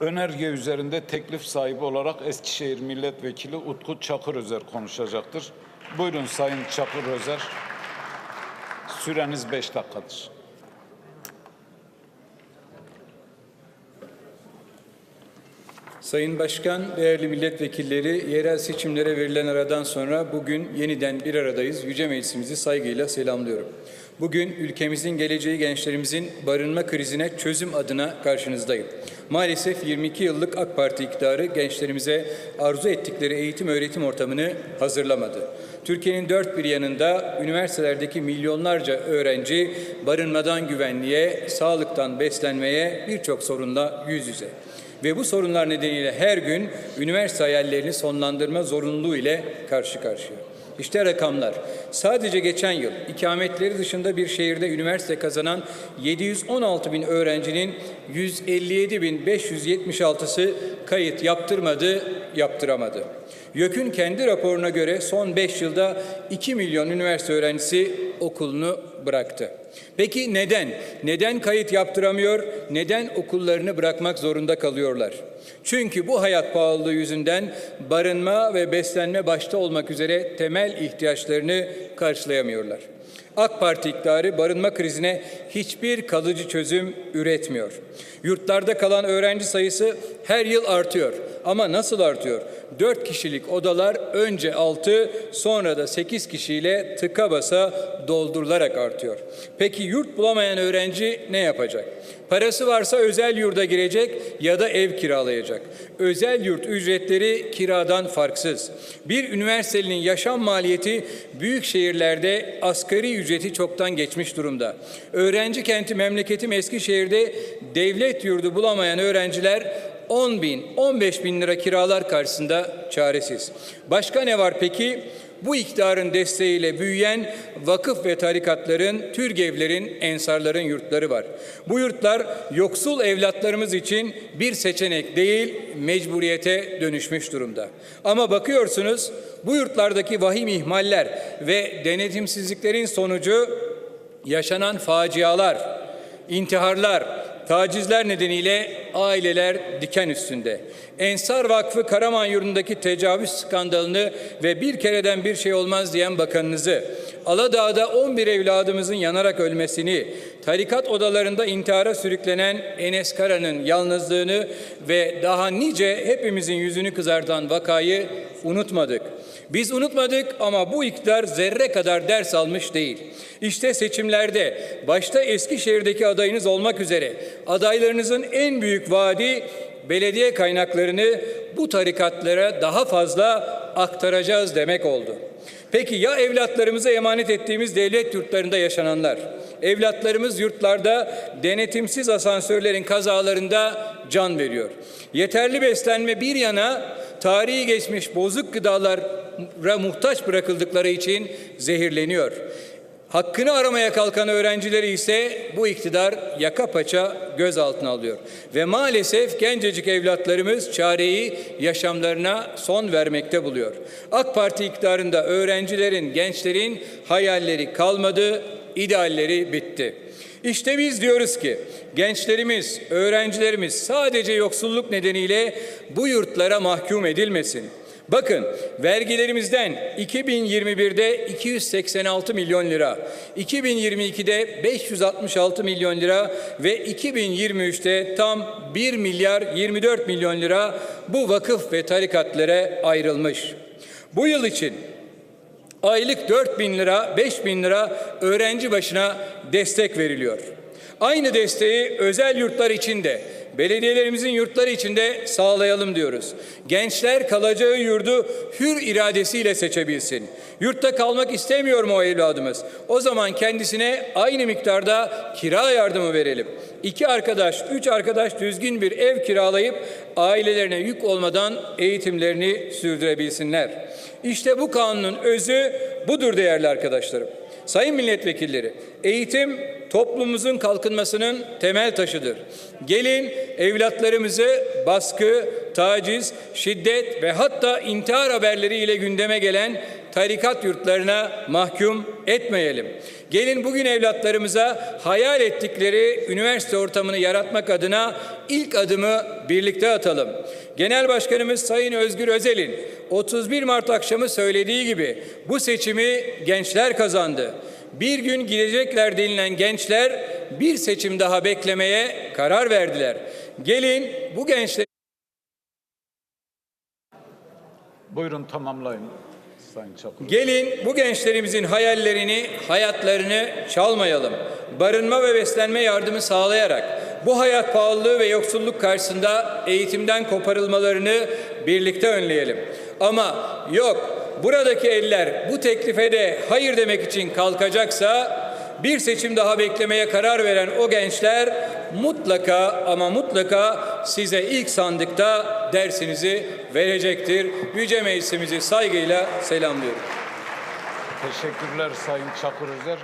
Önerge üzerinde teklif sahibi olarak Eskişehir Milletvekili Utku Çakır Özer konuşacaktır. Buyurun Sayın Çakır Özer. Süreniz beş dakikadır. Sayın Başkan, değerli milletvekilleri, yerel seçimlere verilen aradan sonra bugün yeniden bir aradayız. Yüce Meclisimizi saygıyla selamlıyorum. Bugün ülkemizin geleceği gençlerimizin barınma krizine çözüm adına karşınızdayım. Maalesef 22 yıllık AK Parti iktidarı gençlerimize arzu ettikleri eğitim öğretim ortamını hazırlamadı. Türkiye'nin dört bir yanında üniversitelerdeki milyonlarca öğrenci barınmadan güvenliğe, sağlıktan beslenmeye birçok sorunla yüz yüze ve bu sorunlar nedeniyle her gün üniversite hayallerini sonlandırma zorunluluğu ile karşı karşıya. İşte rakamlar. Sadece geçen yıl ikametleri dışında bir şehirde üniversite kazanan 716 bin öğrencinin 157 bin 576'sı kayıt yaptırmadı, yaptıramadı. YÖK'ün kendi raporuna göre son 5 yılda 2 milyon üniversite öğrencisi okulunu bıraktı. Peki neden? Neden kayıt yaptıramıyor? Neden okullarını bırakmak zorunda kalıyorlar? Çünkü bu hayat pahalılığı yüzünden barınma ve beslenme başta olmak üzere temel ihtiyaçlarını karşılayamıyorlar. AK Parti iktidarı barınma krizine hiçbir kalıcı çözüm üretmiyor. Yurtlarda kalan öğrenci sayısı her yıl artıyor. Ama nasıl artıyor? 4 kişilik odalar önce 6 sonra da 8 kişiyle tıka basa doldurularak artıyor. Peki yurt bulamayan öğrenci ne yapacak? Parası varsa özel yurda girecek ya da ev kiralayacak. Özel yurt ücretleri kiradan farksız. Bir üniversitenin yaşam maliyeti büyük şehirlerde asgari ücreti çoktan geçmiş durumda. Öğrenci kenti memleketim Eskişehir'de devlet yurdu bulamayan öğrenciler 10 bin, 15 bin lira kiralar karşısında çaresiz. Başka ne var peki? Bu iktidarın desteğiyle büyüyen vakıf ve tarikatların, türgevlerin, ensarların yurtları var. Bu yurtlar yoksul evlatlarımız için bir seçenek değil, mecburiyete dönüşmüş durumda. Ama bakıyorsunuz bu yurtlardaki vahim ihmaller ve denetimsizliklerin sonucu yaşanan facialar, intiharlar, tacizler nedeniyle aileler diken üstünde. Ensar Vakfı Karaman yurdundaki tecavüz skandalını ve bir kereden bir şey olmaz diyen bakanınızı, Aladağ'da 11 evladımızın yanarak ölmesini, tarikat odalarında intihara sürüklenen Enes Kara'nın yalnızlığını ve daha nice hepimizin yüzünü kızartan vakayı unutmadık. Biz unutmadık ama bu iktidar zerre kadar ders almış değil. İşte seçimlerde başta Eskişehir'deki adayınız olmak üzere adaylarınızın en büyük vaadi belediye kaynaklarını bu tarikatlara daha fazla aktaracağız demek oldu. Peki ya evlatlarımıza emanet ettiğimiz devlet yurtlarında yaşananlar? Evlatlarımız yurtlarda denetimsiz asansörlerin kazalarında can veriyor. Yeterli beslenme bir yana tarihi geçmiş bozuk gıdalara muhtaç bırakıldıkları için zehirleniyor. Hakkını aramaya kalkan öğrencileri ise bu iktidar yaka paça gözaltına alıyor. Ve maalesef gencecik evlatlarımız çareyi yaşamlarına son vermekte buluyor. AK Parti iktidarında öğrencilerin, gençlerin hayalleri kalmadı, idealleri bitti. İşte biz diyoruz ki gençlerimiz, öğrencilerimiz sadece yoksulluk nedeniyle bu yurtlara mahkum edilmesin. Bakın vergilerimizden 2021'de 286 milyon lira, 2022'de 566 milyon lira ve 2023'te tam 1 milyar 24 milyon lira bu vakıf ve tarikatlara ayrılmış. Bu yıl için aylık 4 bin lira, 5 bin lira öğrenci başına destek veriliyor. Aynı desteği özel yurtlar için de belediyelerimizin yurtları içinde sağlayalım diyoruz. Gençler kalacağı yurdu hür iradesiyle seçebilsin. Yurtta kalmak istemiyor mu o evladımız? O zaman kendisine aynı miktarda kira yardımı verelim. İki arkadaş, üç arkadaş düzgün bir ev kiralayıp ailelerine yük olmadan eğitimlerini sürdürebilsinler. İşte bu kanunun özü budur değerli arkadaşlarım. Sayın milletvekilleri, eğitim toplumumuzun kalkınmasının temel taşıdır. Gelin evlatlarımızı baskı, taciz, şiddet ve hatta intihar haberleriyle gündeme gelen tarikat yurtlarına mahkum etmeyelim. Gelin bugün evlatlarımıza hayal ettikleri üniversite ortamını yaratmak adına ilk adımı birlikte atalım. Genel Başkanımız Sayın Özgür Özel'in 31 Mart akşamı söylediği gibi bu seçimi gençler kazandı. Bir gün gidecekler denilen gençler bir seçim daha beklemeye karar verdiler. Gelin bu gençler Buyurun tamamlayın. Gelin bu gençlerimizin hayallerini, hayatlarını çalmayalım. Barınma ve beslenme yardımı sağlayarak bu hayat pahalılığı ve yoksulluk karşısında eğitimden koparılmalarını birlikte önleyelim. Ama yok buradaki eller bu teklife de hayır demek için kalkacaksa bir seçim daha beklemeye karar veren o gençler mutlaka ama mutlaka size ilk sandıkta dersinizi verecektir. Yüce Meclisimizi saygıyla selamlıyorum. Teşekkürler Sayın Çakır Özer.